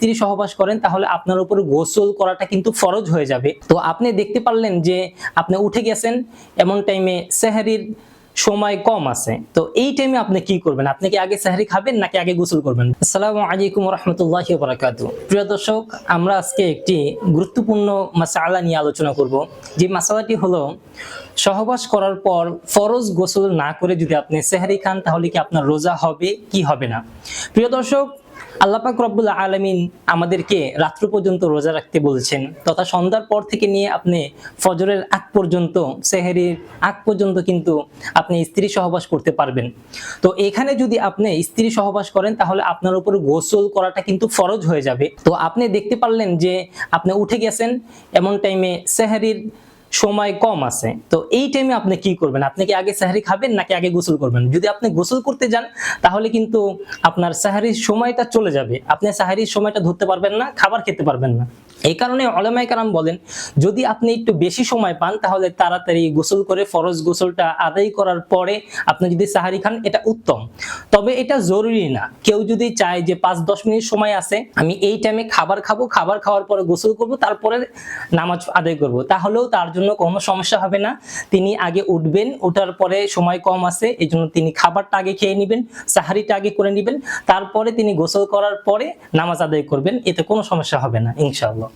স্ত্রী সহবাস করেন, তাহলে আপনার উপর গোসল করাটা কিন্তু ফরজ হয়ে যাবে। তো আপনি দেখতে পারলেন যে আপনি উঠে গেছেন, এমন টাইমে সেহারির সময় কম আছে। তো এই টাইমে আপনি কি করবেন? আপনি কি আগে সাহারি খাবেন নাকি আগে গোসল করবেন? আসসালামু আলাইকুম রহমতুল্লাহ বারাকাতু প্রিয় দর্শক, আমরা আজকে একটি গুরুত্বপূর্ণ মাসালা নিয়ে আলোচনা করব। যে মাসালাটি হলো, সহবাস করার পর ফরজ গোসল না করে যদি আপনি সেহারি খান, তাহলে কি আপনার রোজা হবে, কি হবে না? প্রিয় দর্শক আল্লাপাক রব্বুল আলমিন আমাদেরকে রাত্র পর্যন্ত রোজা রাখতে বলেছেন। তথা সন্ধ্যার পর থেকে নিয়ে আপনি ফজরের আগ পর্যন্ত, সেহেরির আগ পর্যন্ত কিন্তু আপনি স্ত্রী সহবাস করতে পারবেন। তো এখানে যদি আপনি স্ত্রী সহবাস করেন, তাহলে আপনার উপর গোসল করাটা কিন্তু ফরজ হয়ে যাবে। তো আপনি দেখতে পারলেন যে আপনি উঠে গেছেন, এমন টাইমে সেহারির সময় কম আছে। তো এই টাইমে আপনি কি করবেন? আপনি কি আগে সাহারি খাবেন নাকি আগে গোসল করবেন? যদি আপনি গোসল করতে যান, তাহলে কিন্তু আপনার সাহারির সময়টা চলে যাবে। আপনি সাহারির সময়টা ধরতে পারবেন না, খাবার খেতে পারবেন না। এই কারণে অলেমাই কারাম বলেন, যদি আপনি একটু বেশি সময় পান, তাহলে তাড়াতাড়ি গোসল করে ফরজ গোসলটা আদায় করার পরে আপনি যদি সাহারি খান, এটা উত্তম। তবে এটা জরুরি না। কেউ যদি চায় যে পাঁচ দশ মিনিট সময় আছে, আমি এই টাইমে খাবার খাব, খাবার খাওয়ার পরে গোসল করব, তারপরে নামাজ আদায় করব, তাহলেও তার জন্য কোনো সমস্যা হবে না। তিনি আগে উঠবেন ওঠার পরে সময় কম আছে এই জন্য তিনি খাবারটা আগে খেয়ে নেবেন, সাহারিটা আগে করে নেবেন, তারপরে তিনি গোসল করার পরে নামাজ আদায় করবেন, এতে কোনো সমস্যা হবে না, ইনশাআল্লাহ।